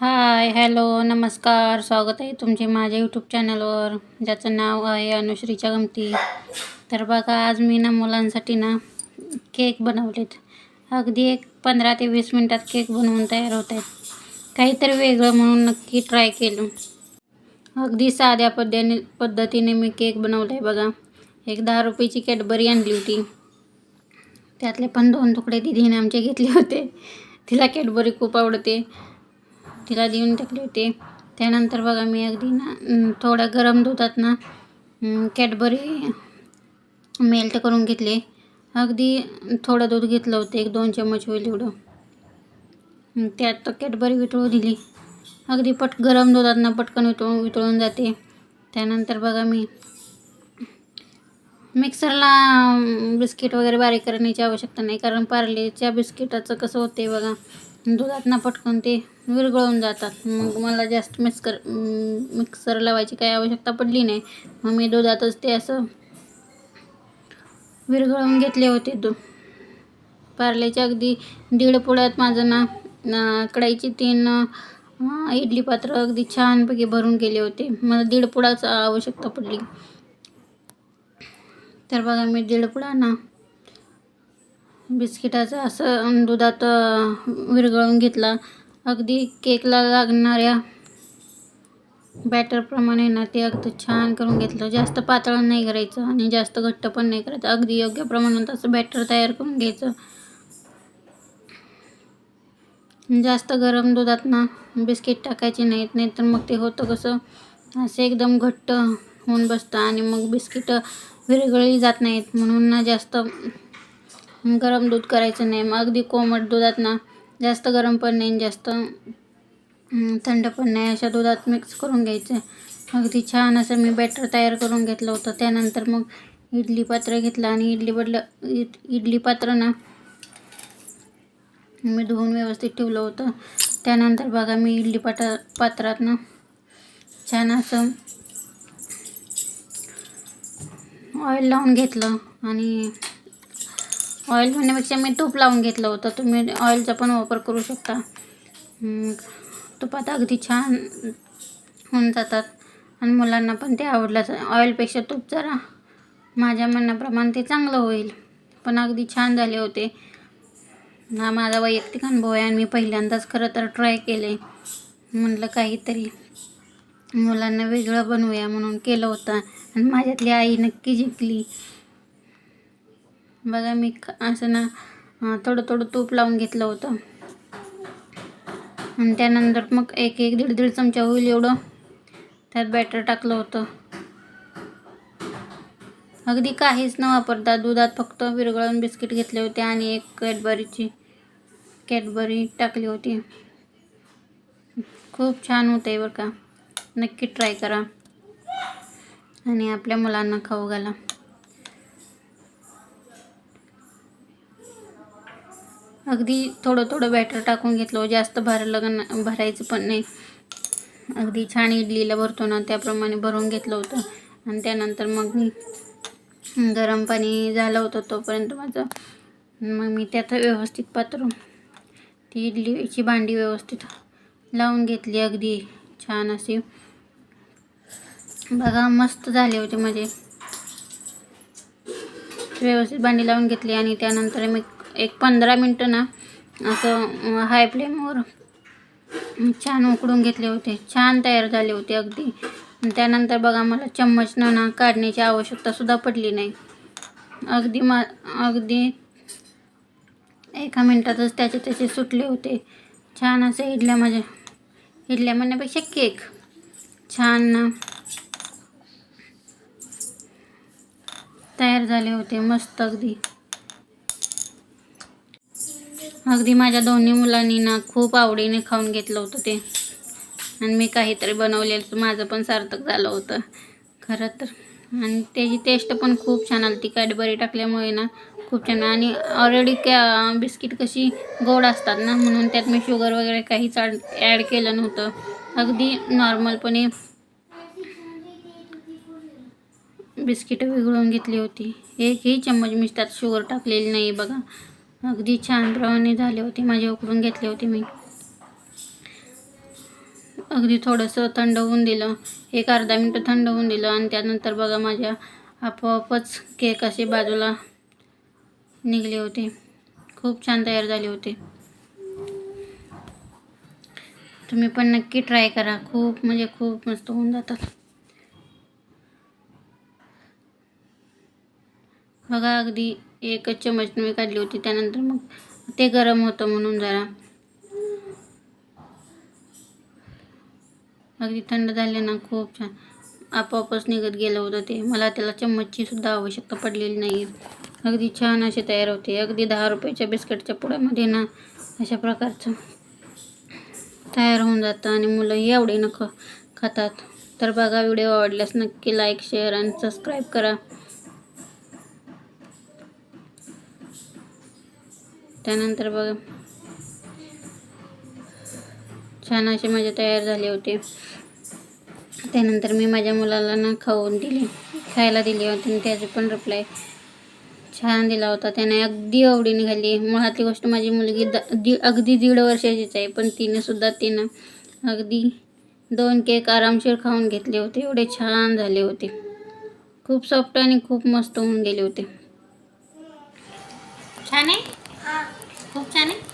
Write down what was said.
Hi hello नमस्कार स्वागत आहे तुमचे माझ्या यूट्यूब चॅनलवर ज्याचं नाव आहे अनुश्रीच्या गमती. तर बघा आज मी ना मुलांसाठी ना केक बनवलेत. अगदी एक पंधरा ते वीस मिनटात केक बनवून तयार होत आहेत. काहीतरी वेगळं म्हणून नक्की ट्राय केलं. अगदी साध्या पद्धतीने पद्धतीने मी केक बनवला आहे बघा. एक दहा रुपयाची कॅडबरी आणली होती. त्यातले पण दोन तुकडे दिदीने आमचे घेतले होते. तिला कॅडबरी खूप आवडते. तिला देऊन टाकले होते. त्यानंतर बघा मी अगदी ना थोड्या गरम दुधात ना कॅडबरी मेल्ट करून घेतले. अगदी थोडं दूध घेतलं होतं एक दोन चम्मच होईल एवढं. त्यात कॅडबरी वितळू दिली. अगदी पट गरम दुधात पटकन वितळून वितळून जाते. त्यानंतर बघा मी मिक्सरला बिस्किट वगैरे बारीक करण्याची आवश्यकता नाही कारण पार्लेच्या बिस्किटाचं कसं होते बघा. दुधात ना पटकन ते विरघळून जातात. मग मला जास्त मिक्सर मिक्सर लावायची काही आवश्यकता पडली नाही. मग मी दुधातच ते असं विरघळून घेतले होते दूध. पार्लेच्या अगदी दीड पुड्यात माझं ना कढाईची तीन इडली पात्र अगदी छानपैकी भरून गेले होते. मला दीड पुडाच आवश्यकता पडली. तर बघा मी दीड पुडा ना बिस्किटाचं असं दुधात विरघळून घेतला. अगदी केकला लागणाऱ्या बॅटरप्रमाणे ना ते अगदी छान करून घेतलं. जास्त पातळ नाही करायचं आणि जास्त घट्ट पण नाही करायचं. अगदी योग्य प्रमाणात असं बॅटर तयार करून घ्यायचं. जास्त गरम दुधात ना बिस्किट टाकायचे नाहीत नाही तर मग ते होतं कसं असं एकदम घट्ट होऊन बसतं आणि मग बिस्किटं विरघळली जात नाहीत. म्हणून ना जास्त गरम दूध करायचं नाही. मग अगदी कोमट दुधात ना जास्त गरम पण नाही जास्त थंड पण नाही अशा दुधात मिक्स करून घ्यायचं. अगदी छान असं मी बॅटर तयार करून घेतलं होतं. त्यानंतर मग इडली पात्र घेतलं आणि इडली बदलं इड इडली पात्र ना मी धुवून व्यवस्थित ठेवलं होतं. त्यानंतर बघा मी इडली पाटा पात्रात ना छान असं ऑइल लावून घेतलं आणि ऑइल म्हणण्यापेक्षा मी तूप लावून घेतलं होतं. तुम्ही ऑइलचा पण वापर करू शकता. तुपात अगदी छान होऊन जातात. आणि मुलांना पण ते आवडलं ऑइलपेक्षा तूप जरा माझ्या म्हणण्याप्रमाणे ते चांगलं होईल. पण अगदी छान झाले होते. हा माझा वैयक्तिक अनुभव आहे आणि मी पहिल्यांदाच खरं तर ट्राय केले म्हटलं काहीतरी मुलांना वेगळं बनवूया म्हणून केलं होतं. आणि माझ्यातली आई नक्की जिंकली. बघा मी असं ना थोडं थोडं तूप लावून घेतलं होतं. आणि त्यानंतर मग एक एक दीड दीड चमचा होईल एवढं त्यात बॅटर टाकलं होतं. अगदी काहीच न वापरता दुधात फक्त विरघळून बिस्किट घेतले होते आणि एक कॅडबरीची कॅडबरी टाकली होती. खूप छान होते बरं का. नक्की ट्राय करा. आणि आपल्या मुलांना खाऊ घाला. अगदी थोडं थोडं बॅटर टाकून घेतलं. जास्त भरलं भरायचं पण नाही. अगदी छान इडलीला भरतो ना त्याप्रमाणे भरून घेतलं होतं. आणि त्यानंतर मग मी गरम पाणी झालं होतं तोपर्यंत माझं. मग मी त्यात व्यवस्थित पात्र ती इडलीची भांडी व्यवस्थित लावून घेतली अगदी छान अशी. बघा मस्त झाले होते माझे. व्यवस्थित भांडी लावून घेतली आणि त्यानंतर मी एक पंधरा मिनटं ना असं हाय फ्लेमवर छान उकडून घेतले होते. छान तयार झाले होते अगदी. त्यानंतर बघा मला चम्मचनं ना काढण्याची आवश्यकतासुद्धा पडली नाही. अगदी मा अगदी एका मिनटातच त्याचे त्याचे सुटले होते. छान असे इडल्या माझ्या इडल्या म्हणण्यापेक्षा केक. छान ना तयार झाले होते मस्त अगदी. अगदी माझ्या दोन्ही मुलांनी ना खूप आवडीने खाऊन घेतलं होतं ते. आणि मी काहीतरी बनवलेलं माझं पण सार्थक झालं होतं. खरं तर. आणि त्याची टेस्ट पण खूप छान आली ती कॅडबरी टाकल्यामुळे ना खूप छान. आणि ऑलरेडी क्या बिस्किट कशी गोड असतात ना म्हणून त्यात मी शुगर वगैरे काहीच ॲड केलं नव्हतं. अगदी नॉर्मलपणे बिस्किटं विघळून घेतली होती. एकही चम्मच मी त्यात शुगर टाकलेली नाही बघा. अगदी छान प्रमाणे झाले होते. माझे उकडून घेतले होते मी. अगदी थोडंसं थंड होऊन दिलं. एक अर्धा मिनटं थंड होऊन दिलं आणि त्यानंतर बघा माझ्या आपोआपच केक असे बाजूला निघले होते. खूप छान तयार झाले होते. तुम्ही पण नक्की ट्राय करा. खूप म्हणजे खूप मस्त होऊन जातात. बघा अगदी एकच चमच मी काढली होती त्यानंतर मग ते गरम होतं म्हणून जरा. अगदी थंड झाले ना खूप छान. आपोआपच निघत गेलं होतं ते. मला त्याला चम्मचची सुद्धा आवश्यकता पडलेली नाही अगदी छान असे तयार होते. अगदी दहा रुपयाच्या बिस्किटच्या पुड्यामध्ये ना अशा प्रकारचं तयार होऊन जातं आणि मुलंही आवडीनं ख खातात. तर बघा व्हिडिओ आवडल्यास नक्की लाईक शेअर आणि सबस्क्राईब करा. त्यानंतर बघा. छान असे माझे तयार झाले होते. त्यानंतर मी माझ्या मुलाला ना खाऊन दिले. खायला दिले होते आणि त्याचे पण रिप्लाय छान दिला होता. त्याने अगदी आवडीने खाल्ली. मुळातली गोष्ट माझी मुलगी द दि अगदी दीड वर्षाचीच आहे. पण तिने सुद्धा तिनं अगदी दोन केक आरामशीर खाऊन घेतले होते. एवढे छान झाले होते. खूप सॉफ्ट आणि खूप मस्त होऊन गेले होते. छान आहे? खूप छान आहे